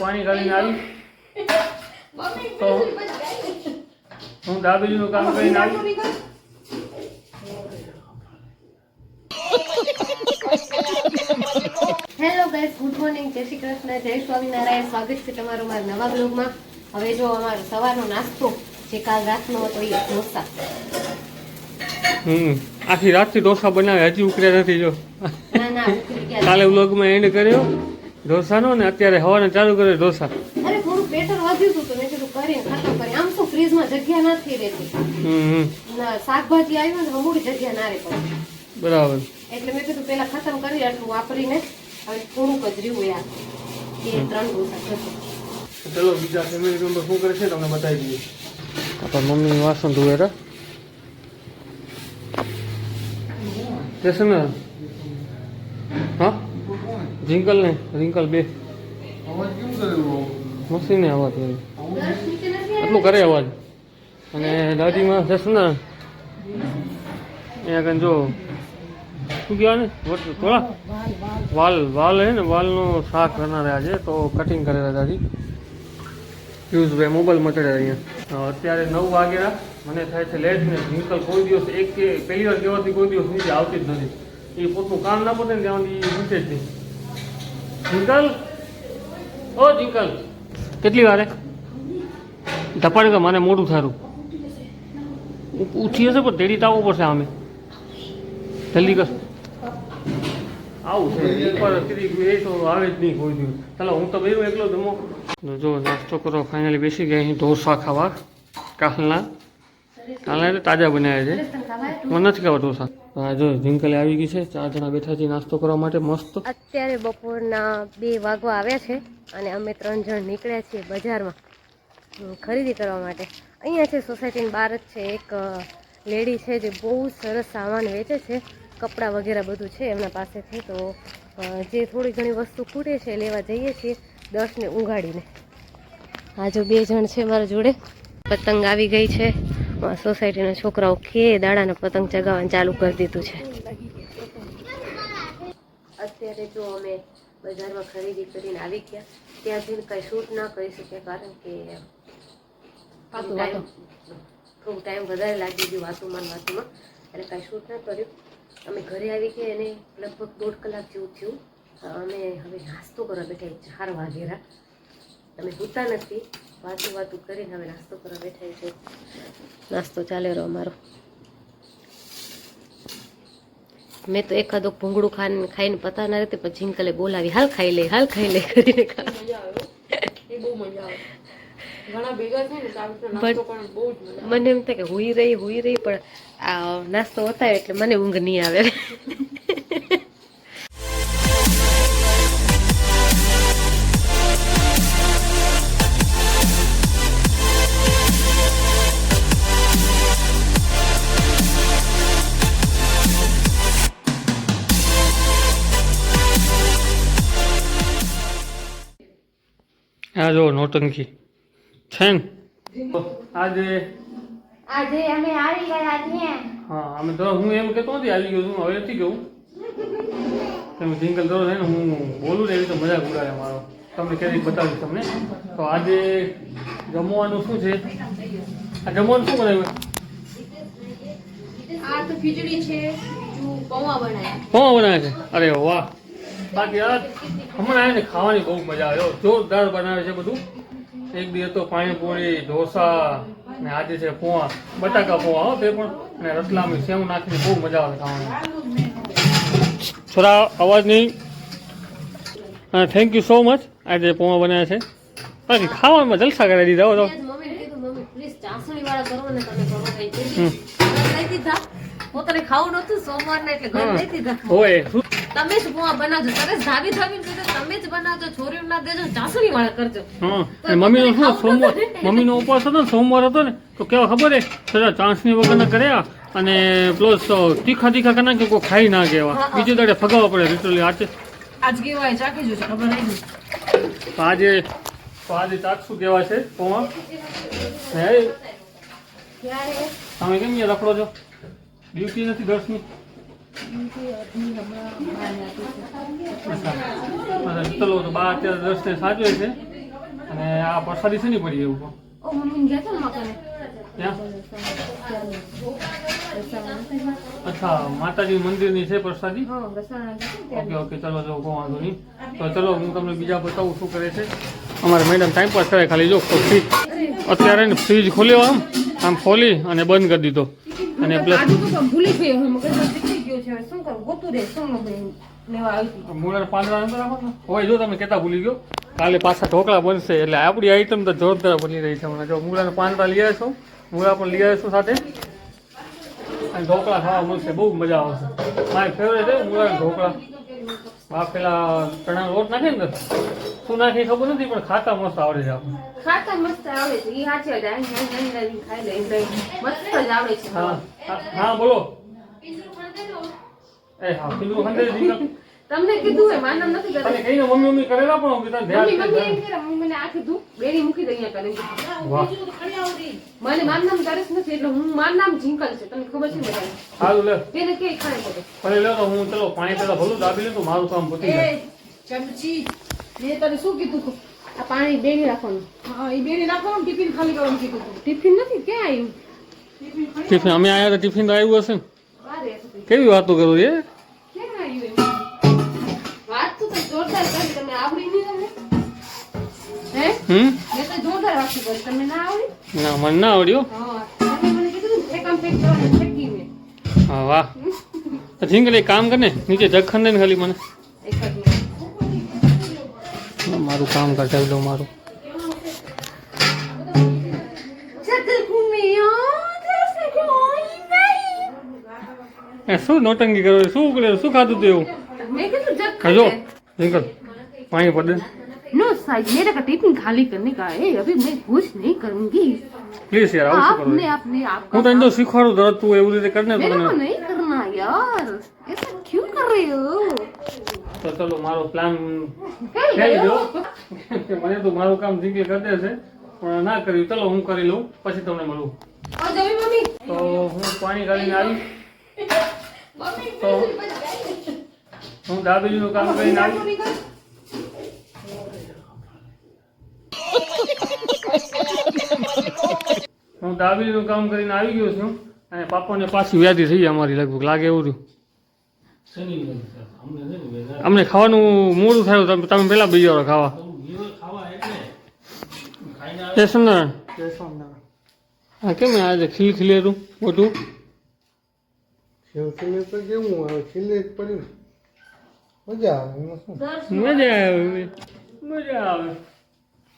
પાણી કાઢીને આવી. તો હું દાબેલીનું કામ કરીને આવી. હેલો ગાઈસ ગુડ મોર્નિંગ જય શ્રી કૃષ્ણ જય સ્વામિનારાયણ. સ્વાગત છે તમારું મારા નવા બ્લોગમાં હવે જો અમારો સવારનો નાસ્તો જે કાલ રાતનો હતો એ ઢોસા. હમ આખી રાતથી ઢોસા બનાવ્યા હજી ઉકળ્યા નથી જો. ના ના ઉકળી ગયા કાલે વ્લોગમાં એન્ડ કર્યો. ઢોસાનો ને અત્યારે હવાને ચાલુ કરે ઢોસા. અરે થોડું બેટર વધ્યું હતું તો મેં કીધું કરીને ખતમ કરી આમ તો ફ્રીજમાં જગ્યા નથી રહેતી. હમ હમ. ના શાકભાજી આવ્યું ને મોડી જગ્યા ના રહે પડે બરાબર. એટલે મેં કીધું પેલા ખતમ કરી આટલું વાપરીને હવે થોડુંક જ રહ્યું યાર. એ ત્રણ ઢોસા થશે ચલો બીજા ફેમિલી મેમ્બર શું કરે છે? તમને બતાવી દઈએ. આપણા મમ્મી વાસણ ધોવે રા જશે ને? હા? રિંકલ ને રિંકલ બે. અવાજ અવાજ કરે. દસ અવાજ નથી આટલું કરે અવાજ. અને દાદીમાં જશે ને અહીંયા કઈ જો શું કહેવાય ને? થોડા. વાલ વાલ હે ને વાલનો શાક કરનાર આજે તો કટિંગ કરેલા દાદી. પિયુષભાઈ મોબાઈલ મચડે અહીંયા. અત્યારે નવ વાગ્યા મને થાય છે લેટ ને. વિંકલ કોઈ દિવસ એક કે પહેલી વાર કહેવાથી કોઈ દિવસ નીચે આવતી જ નથી. એ પોતનું કામ ના પોતે ને ત્યાં સુધી નીચે જ નહીં. વિંકલ ઓ જિંકલ કેટલી વારે? ધપાડે કે મને મોટું થારું. ઉઠી હશે પણ તેડી તાવવું પડશે અમે જલ્દી કર. આવું છે એકવાર કીધી એ તો આવે જ નહીં કોઈ દિવસ. ચાલો, હું તો બેરું એકલો જમો જો, નાસ્તો કરો ફાઇનલી બેસી ગયા અહીં ઢોસા ખાવા. કાલના. કાલના તાજા બનાવ્યા છે. મને નથી ખાવા ઢોસા. આ જો ઝિંકલે આવી ગઈ છે, ચાર જણા બેઠા છે, નાસ્તો કરવા માટે મસ્ત. અત્યારે બપોરના બે વાગવા આવ્યા છે અને અમે ત્રણ જણ નીકળ્યા છીએ બજારમાં ખરીદી કરવા માટે. અહીંયા છે સોસાયટીની બહાર જ છે એક લેડી છે જે બહુ સરસ સામાન વેચે છે, કપડાં વગેરે બધું છે એમના પાસેથી. તો જે થોડી ઘણી વસ્તુ ખૂટે છે લેવા જઈએ છીએ દસને ઉગાડીને હા જો બે જણ છે મારા જોડે. પતંગ આવી ગઈ છે. સોસાયટીના છોકરાઓ કે દાડાને પતંગ ચગાવવાનું ચાલુ કરી દીધું છે. અત્યારે જો અમે બજારમાં ખરીદી કરીને આવી ગયા ત્યાં જઈને કઈ શૂટ ના કરી શકીએ કારણ કે થોડુંક થોડું ટાઈમ વધારે લાગી ગયું વાતુમાં વાતુમાં એટલે કાંઈ શૂટ ના કર્યું. અમે ઘરે આવી ગયા એને લગભગ દોઢ કલાક જેવું થયું. અમે હવે નાસ્તો કરવા બેઠા ચાર વાગેરા અમે સૂતા નથી. વાતું વાતું કરીને હવે નાસ્તો કરવા બેઠા છે. નાસ્તો ચાલે રહો અમારો. મેં તો એકાદો ભૂંગળું ખાન ખાઈને પતા ના રહેતી પછી જિંકલે બોલાવી હાલ ખાઈ લે હાલ ખાઈ લે કરીને મને એમ થાય કે હુઈ રહી હુઈ રહી પણ આ નાસ્તો હતા એટલે મને ઊંઘ નહીં આવે. નોટંકી. છે ને આજે? આજે અમે આવી ગયા છીએ. હા અમે તો હું એમ કહેતો નથી આવી ગયો છું હવે નથી કહું તમે જિંગલ દરો છે ને હું બોલું ને એવી તો મજાક ઉડાડે મારો. તમને ક્યારેક બતાવીશ તમને. તો આજે જમવાનું શું છે? આ જમવાનું શું બનાવ્યું? આ તો ખીચડી છે પૌવા બનાવ્યા છે? અરે વાહ. બાકી આ હમણાં આવે ને ખાવાની બહુ મજા આવે. જોરદાર બનાવે છે બધું. એક દિવસ તો પાણીપુરી ઢોસા ને આજે છે પોવા બટાકા પોવા હો તે પણ. અને રતલામી સેવ નાખીને બહુ મજા આવે ખાવાની. છોરા અવાજ નહીં હા થેન્ક યુ સો મચ આજે પોવા બનાવ્યા છે. બાકી ખાવામાં જલસા કરી દીધા હો તો. પોતાને ખાવું નતું સોમવારના એટલે ઘર લઈ દીધા. હોય તમે જ પોવા બનાવજો. તમે ધાવી ધાવી ને તમે જ બનાવજો છોરીઓ ના દેજો ચાસણી વાળા કરજો. હા અને મમ્મીનો શું સોમવાર મમ્મીનો ઉપવાસ હતો ને સોમવાર હતો ને તો કેવા ખબર હે? થોડા ચાસણી વગરના કર્યા અને પ્લસ તીખા તીખા કરના કે કોઈ ખાઈ ના ગયા. બીજું દાડે ફગાવવા પડે લિટરલી આજે. આજ કેવાય ચાખી જોશે ખબર નહીં તો આજે આજે ચાકસુ કેવા છે? પોવા હે? તમે કેમ અહીંયા રખડો છો? ડ્યુટી નથી દસની. ચલો તો બા અત્યારે રસ્તે સાચવે છે. અને આ પ્રસાદી ને પડી એવું અચ્છા માતાજી મંદિરની છે પ્રસાદી ઓકે ઓકે ચલો જો કોઈ વાંધો નહીં. તો ચલો હું તમને બીજા બતાવું શું કરે છે. અમારે મેડમ ટાઈમ પાસ કરે ખાલી જો ફ્રીજ અત્યારે ને ફ્રીજ ખોલ્યો આમ આમ ખોલી અને બંધ કરી દીધો. અને પ્લસ ભૂલી ગયો છે શું કરું? ગોતું રે શું લેવા આવી મૂળા પાંદડા અંદર રાખો ને? હોય જો તમે કહેતા ભૂલી ગયો. કાલે પાછા ઢોકળા બનશે એટલે આપણી આઈટમ તો જોરદાર બની રહી છે હમણાં. જો મૂળાના પાંદડા લઈ આવીશું મૂળા પણ લઈ આવીશું સાથે. અને ઢોકળા ખાવા મળશે બહુ મજા આવશે. મારી ફેવરેટ છે મૂળાના ઢોકળા. આ પેલા ચણાનો લોટ નાખે ને શું નાખી ખબર નથી પણ ખાતા મસ્ત આવડે છે આપણે ખાતા મસ્ત આવડે છે. ઈ હાચે જ આઈ આઈ આઈ આઈ ખાઈ લે મસ્ત જ આવડે છે. હા હા, હા બોલો. એ હા પીલું ખંડે દીકરા તમને કીધું હે માનમ નથી અને કરતી કહીને મમ્મી મમ્મી કરેલા પણ હું કીધા મમ્મી ધ્યાન મમ્મી એમ કરે મમ્મી મને આ કીધું બેડી મૂકી દે અહીંયા કરે વાહ. મને મારું નામ દરેશ નથી એટલે હું મારું નામ જીંકલ છે તમને ખબર છે ને બધાને? સારું લે. તેને કે ખાય બધે ભલે લે તો હું ચલો પાણી પેલા ભલું દાબી લે તો મારું કામ પતી જાય. એ ચમચી. મેં તને શું કીધું હતું આ પાણી બેડી રાખવાનું. હા એ બેને નાખવાનું ટિફિન ખાલી કરવાનું કીધું હતું ટિફિન નથી? ક્યાં આવ્યું ટિફિન ખાલી ટિફિન અમે આયા તો ટિફિન તો આવ્યું હશે ને. વાર રહેશે કેવી વાતો કરું એ? હમ? ના મને ના આવડ્યું. હા. વાહ. ઝીંગલી કામ કરે નીચે જખન ને ખાલી મને. મારું કામ કરતા લઉં મારું. શું નોટંગી કરો શું કર્યો શું ખાધું હતું એવું? હજો. ઝીંગલ પાણી પડે नो साइड मेरे का टिफिन खाली करने का है अभी मैं कुछ नहीं करूंगी પ્લીઝ યાર આવું શું आपने કરો अपने आप હું તને તો શીખવાડું તરત તું એવી રીતે કરને તો मेरे को તને नहीं करना यार ऐसा क्यों कर रहे हो તો ચલો મારો પ્લાન कर થઈ रहे ગયો हो કે મને તો મારું કામ ઝીંગલ કરી દેશે પણ ના કર્યું ચલો હું કરી લઉં પછી તમને મળું और जमी मम्मी તો હું પાણી કાઢીને આવી તો હું દાબેલીનું કામ કરીને આવી હું દાબેલીનું કામ કરીને આવી ગયો છું અને પાપાને પાછી વ્યાધી થઈ અમારી લગભગ. લાગે એવું રહ્યું. અમને ખાવાનું મોડું થયું તમે તમે પેલા બીજા વાળા ખાવા જય સ્વામિનારાયણ હા કેમ આજે ખીલ ખીલેરું મોટું છેવટે તો કેવું આવે ખીલે પડ્યું મજા આવે મજા આવે. મજા આવે.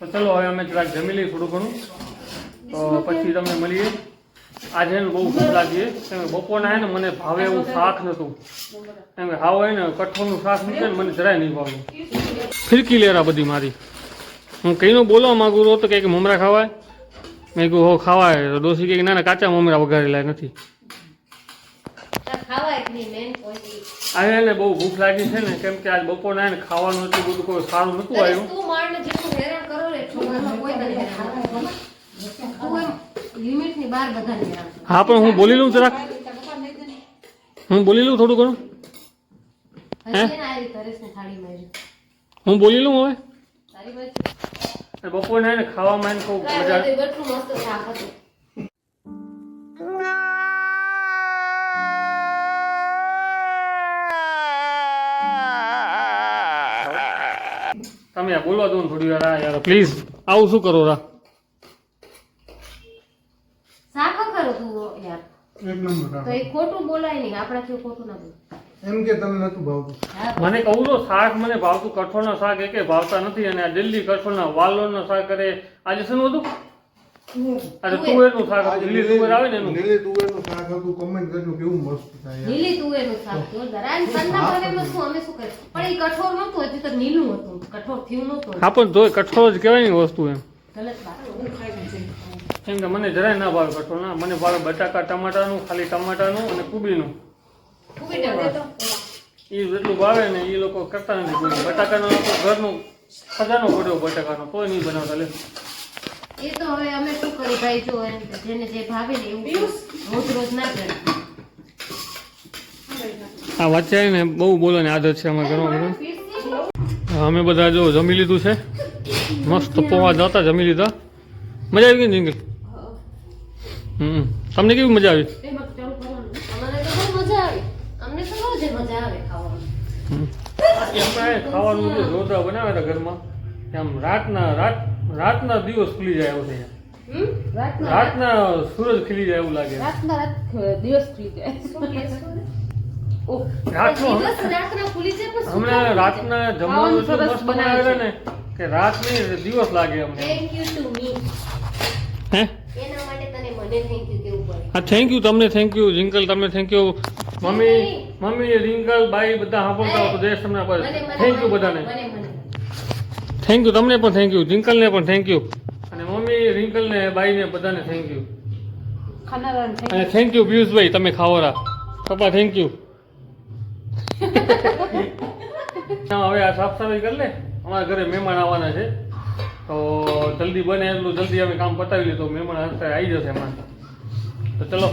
તો ચલો હવે અમે જરાક જમી લઈએ થોડું ઘણું. તો પછી તમને મળીએ. આજે બહુ ભૂખ લાગી. છે કેમ કે બપોરના હે ને મને ભાવે એવું શાક નહોતું કેમ કે હાવ હોય ને કઠોળનું શાક મૂકે ને મને જરાય નહીં ભાવે. ફિરકી લેરા બધી મારી. હું કઈનું બોલવા માંગુ છું તો કંઈક મમરા ખાવાય. મેં કહ્યું હો ખાવાય. તો ડોસી કે ના ના કાચા મમરા વઘારેલા નથી. આજે બહુ ભૂખ લાગી છે ને કેમ કે આજ બપોરના ને ખાવાનું એટલું બધું કોઈ સારું નહોતું આવ્યું તું મારને જેટલું હેરાન કરો ને એટલું ઘરમાં કોઈ તને હેરાન ન કરે. તું એમ લિમિટની બહાર બધાને હેરાન કરે. હા પણ હું બોલી લઉં જરાક. હું બોલી લઉં થોડું ઘણું? હું? બોલી લઉં હવે? બપોરના ને ખાવામાં એને ખૂબ મજા તમે આ બોલવા દો થોડી વાર યાર પ્લીઝ આવું શું કરો રા શાક કરો તું યાર એક નંબર તો આવે. એ ખોટું બોલાય નહીં આપણાથી ખોટું ના બોલાય એમ કે તમને નતું ભાવતું. મને કહું તો શાક મને ભાવતું કઠોળના શાક એકે ભાવતા નથી અને આ દિલ્હી કઠોળના વાલોળના શાક કરે. આજે શું હતું? આજે તુવેરનું શાક હતું. દિલ્હી તુવેર આવે ને એનું? દિલ્હી તુવેરનું શાક હતું. કમેન્ટ કરજો કેવું મસ્ત થાય યાર. તુવેરનું શાક જોરદાર આ સંદા પરેમાં શું અમે શું કરીએ? પણ એ કઠોળ નહોતું હજી તો નીલું હતું. કઠોળ થયું નહોતું. હા પણ તોય કઠોળ જ કહેવાય ને વસ્તુ એમ. ગલત વાત. કેમ કે મને જરાય ના ભાવે કઠોળ ના મને ભાવે બટાકા ટમાટાનું ખાલી ટમાટાનું અને કુબીનું. એ જેટલું ભાવે ને એ લોકો કરતા નથી કોઈ. બટાકાનો તો ઘરનું ખજાનો પડ્યો બટાકાનો કોઈ નહીં બનાવતા લે. એ તો હવે અમે શું કરી ભાઈ જો જેને જે ભાવે ને એવું રોજ રોજ ના કરે. આ વચ્ચે ને બહુ બોલવાની આદત છે અમારા ઘરમાં અમે બધા જો જમી લીધું છે. મસ્ત પોવા જતા જમી લીધા. મજા આવી ગઈ ને જિંગલ? હમ તમને કેવી મજા આવી એમાં ચાલુ કરવાનું અમને તો બહુ મજા આવી અમને તો રોજ મજા આવે ખાવાની હમ. બાકી ખાવાનું જે જોરદાર બનાવે ને ઘરમાં. એમ રાતના રાત રાતના દિવસ ખુલી જાય એવું થાય રાતના સૂરજ ખીલી જાય એવું લાગે રાતના રાત દિવસ થઈ જાય. શું કહેશો? ઓહ. રાતનું દિવસ રાતના ખુલી જાય હમણાં રાતના જમવાનું મસ્ત બનાવે ને કે રાતની દિવસ લાગે અમને. થેન્ક યુ ટુ મી હે? એના માટે તને મને થેન્ક યુ હા થેન્ક યુ તમને થેન્ક યુ જિંકલ તમને thank you mummy mummy Rinkal બાઈ બધા સાંભળતા હો તો દેશ તમને મને મને થેન્ક યુ બધાને. થેન્ક યુ તમને પણ થેન્ક યુ રિંકલને પણ થેન્ક યુ અને મમ્મી રિંકલને બાઈને બધાને થેન્ક યુ અને થેન્ક યુ પિયુષભાઈ તમે ખાવરા. પપ્પા થેન્ક યુ હવે આ સાફ સફાઈ કરી લે. અમારા ઘરે મહેમાન આવવાના છે. તો જલ્દી બને એટલું જલ્દી અમે કામ પતાવી લીધું મહેમાન અત્યારે આવી જશે એમાં તો ચલો.